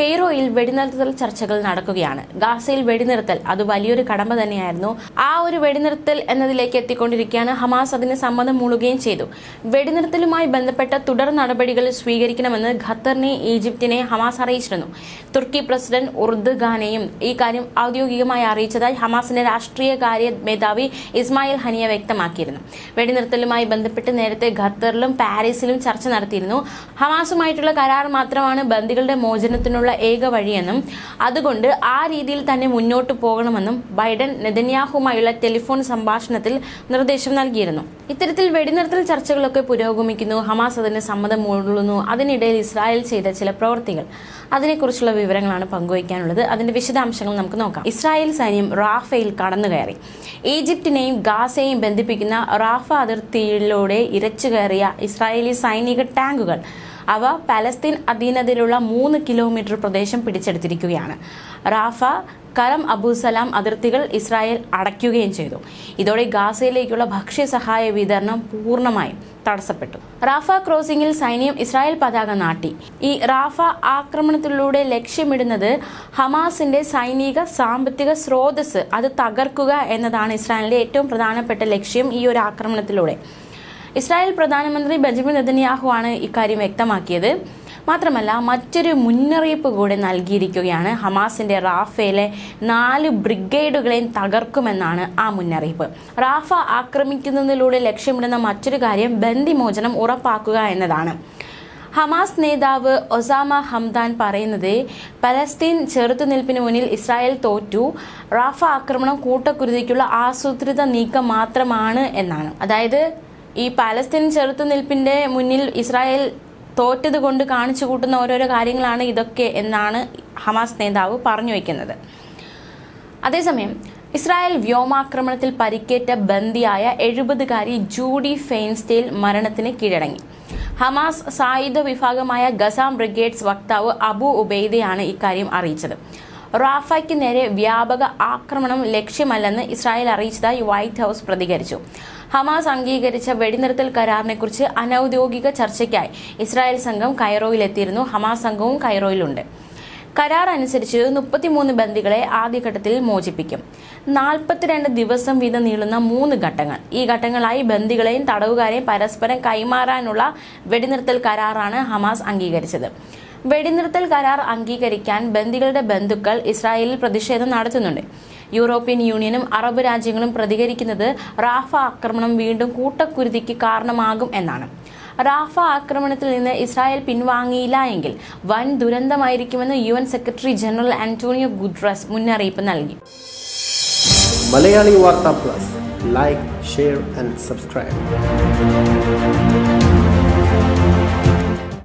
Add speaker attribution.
Speaker 1: കെയ്റോയിൽ വെടിനിർത്തൽ ചർച്ചകൾ നടക്കുകയാണ്. ഗാസയിൽ വെടിനിർത്തൽ അത് വലിയൊരു കടമ്പ തന്നെയായിരുന്നു. ആ ഒരു വെടിനിർത്തൽ എന്നതിലേക്ക് എത്തിക്കൊണ്ടിരിക്കുകയാണ് ഹമാസ്. അതിന് സമ്മതം മൂളുകയും ചെയ്തു. വെടിനിർത്തലുമായി ബന്ധപ്പെട്ട തുടർ നടപടികൾ സ്വീകരിക്കണമെന്ന് ഖത്തറിനെ ഈജിപ്തിനെ ഹമാസ് അറിയിച്ചിരുന്നു. തുർക്കി പ്രസിഡന്റ് ഉർദുഖാനെയും ഈ കാര്യം ഔദ്യോഗികമായി അറിയിച്ചതായി ഹമാസിന്റെ രാഷ്ട്രീയ കാര്യ മേധാവി ഇസ്മായിൽ ഹനിയ വ്യക്തമാക്കിയിരുന്നു. വെടിനിർത്തലുമായി ബന്ധപ്പെട്ട് നേരത്തെ ഖത്തറിലും പാരീസിലും ചർച്ച നടത്തിയിരുന്നു. ഹമാസുമായിട്ടുള്ള കരാർ മാത്രമാണ് ബന്ദികളുടെ മോചനത്തിനുള്ള ഏക വഴിയെന്നും അതുകൊണ്ട് ആ രീതിയിൽ തന്നെ മുന്നോട്ട് പോകണമെന്നും ബൈഡൻ നെതന്യാഹുമായുള്ള ടെലിഫോൺ സംഭാഷണത്തിൽ നിർദ്ദേശം നൽകിയിരുന്നു. ഇത്തരത്തിൽ വെടിനിർത്തൽ ചർച്ചകളൊക്കെ പുരോഗമിക്കുന്നു ഹമാസ് അതിന് സമ്മതം മൂടുന്നു. അതിനിടയിൽ ഇസ്രായേൽ ചെയ്ത ചില പ്രവൃത്തികൾ അതിനെക്കുറിച്ചുള്ള വിവരങ്ങളാണ് പങ്കുവയ്ക്കാനുള്ളത്. അതിന്റെ വിശദാംശങ്ങൾ നമുക്ക് നോക്കാം. ഇസ്രായേൽ സൈന്യം റാഫയിൽ കടന്നു കയറി ഈജിപ്തിനെയും ഗാസയെയും ബന്ധിപ്പിക്കുന്ന റാഫ അതിർത്തിയിലൂടെ ഇരച്ചു കയറിയ ഇസ്രായേലി സൈനിക ടാങ്കുകൾ അവ പലസ്തീൻ അധീനതയിലുള്ള മൂന്ന് കിലോമീറ്റർ പ്രദേശം പിടിച്ചെടുത്തിരിക്കുകയാണ്. റാഫ കരം അബുസലാം അതിർത്തികൾ ഇസ്രായേൽ അടയ്ക്കുകയും ചെയ്തു. ഇതോടെ ഗാസയിലേക്കുള്ള ഭക്ഷ്യസഹായ വിതരണം പൂർണമായും തടസ്സപ്പെട്ടു. റാഫ ക്രോസിംഗിൽ സൈന്യം ഇസ്രായേൽ പതാക നാട്ടി. ഈ റാഫ ആക്രമണത്തിലൂടെ ലക്ഷ്യമിടുന്നത് ഹമാസിന്റെ സൈനിക സാമ്പത്തിക സ്രോതസ് അത് തകർക്കുക എന്നതാണ് ഇസ്രായേലിന്റെ ഏറ്റവും പ്രധാനപ്പെട്ട ലക്ഷ്യം ഈ ഒരു ആക്രമണത്തിലൂടെ. ഇസ്രായേൽ പ്രധാനമന്ത്രി ബെഞ്ചമിൻ നെതന്യാഹു ആണ് ഇക്കാര്യം വ്യക്തമാക്കിയത്. മാത്രമല്ല മറ്റൊരു മുന്നറിയിപ്പ് കൂടെ നൽകിയിരിക്കുകയാണ്. ഹമാസിന്റെ റാഫയിലെ നാല് ബ്രിഗേഡുകളെയും തകർക്കുമെന്നാണ് ആ മുന്നറിയിപ്പ്. റാഫ ആക്രമിക്കുന്നതിലൂടെ ലക്ഷ്യമിടുന്ന മറ്റൊരു കാര്യം ബന്ദിമോചനം ഉറപ്പാക്കുക എന്നതാണ്. ഹമാസ് നേതാവ് ഒസാമ ഹംദാൻ പറയുന്നത് പലസ്തീൻ ചെറുത്തുനിൽപ്പിന് മുന്നിൽ ഇസ്രായേൽ തോറ്റു. റാഫ ആക്രമണം കൂട്ടക്കുരുതിക്കുള്ള ആസൂത്രിത നീക്കം മാത്രമാണ് എന്നാണ്. അതായത് ഈ പാലസ്തീൻ ചെറുത്തുനിൽപ്പിന്റെ മുന്നിൽ ഇസ്രായേൽ തോറ്റത് കൊണ്ട് കാണിച്ചു കൂട്ടുന്ന ഓരോരോ കാര്യങ്ങളാണ് ഇതൊക്കെ എന്നാണ് ഹമാസ് നേതാവ് പറഞ്ഞു വയ്ക്കുന്നത് അതേസമയം ഇസ്രായേൽ വ്യോമാക്രമണത്തിൽ പരിക്കേറ്റ ബന്ദിയായ എഴുപതുകാരി ജൂഡി ഫെയിൻസ്റ്റേൽ മരണത്തിന് കീഴടങ്ങി. ഹമാസ് സായുധ വിഭാഗമായ ഗസാം ബ്രിഗേഡ്സ് വക്താവ് അബു ഉബൈദയാണ് ഇക്കാര്യം അറിയിച്ചത്. റാഫയ്ക്ക് നേരെ വ്യാപക ആക്രമണം ലക്ഷ്യമല്ലെന്ന് ഇസ്രായേൽ അറിയിച്ചതായി വൈറ്റ് ഹൗസ് പ്രതികരിച്ചു. ഹമാസ് അംഗീകരിച്ച വെടിനിർത്തൽ കരാറിനെക്കുറിച്ച് അനൌദ്യോഗിക ചർച്ചയ്ക്കായി ഇസ്രായേൽ സംഘം കൈറോയിലെത്തിയിരുന്നു ഹമാസ് സംഘവും കൈറോയിലുണ്ട് കരാർ അനുസരിച്ച് മുപ്പത്തിമൂന്ന് ബന്ദികളെ ആദ്യഘട്ടത്തിൽ മോചിപ്പിക്കും. നാൽപ്പത്തിരണ്ട് ദിവസം വീതം നീളുന്ന മൂന്ന് ഘട്ടങ്ങൾ. ഈ ഘട്ടങ്ങളായി ബന്ദികളെയും തടവുകാരെയും പരസ്പരം കൈമാറാനുള്ള വെടിനിർത്തൽ കരാറാണ് ഹമാസ് അംഗീകരിച്ചത്. വെടിനിർത്തൽ കരാർ അംഗീകരിക്കാൻ ബന്ദികളുടെ ബന്ധുക്കൾ ഇസ്രായേലിൽ പ്രതിഷേധം നടത്തുന്നുണ്ട്. യൂറോപ്യൻ യൂണിയനും അറബ് രാജ്യങ്ങളും പ്രതികരിക്കുന്നത് റാഫ ആക്രമണം വീണ്ടും കൂട്ടക്കുരുതിക്ക് കാരണമാകും എന്നാണ്. റാഫ ആക്രമണത്തിൽ നിന്ന് ഇസ്രായേൽ പിൻവാങ്ങിയില്ല എങ്കിൽ വൻ ദുരന്തമായിരിക്കുമെന്ന് U N secretary general Antonio Guterres മുന്നറിയിപ്പ് നൽകി.
Speaker 2: Malayali Vartha plus. Like share and subscribe.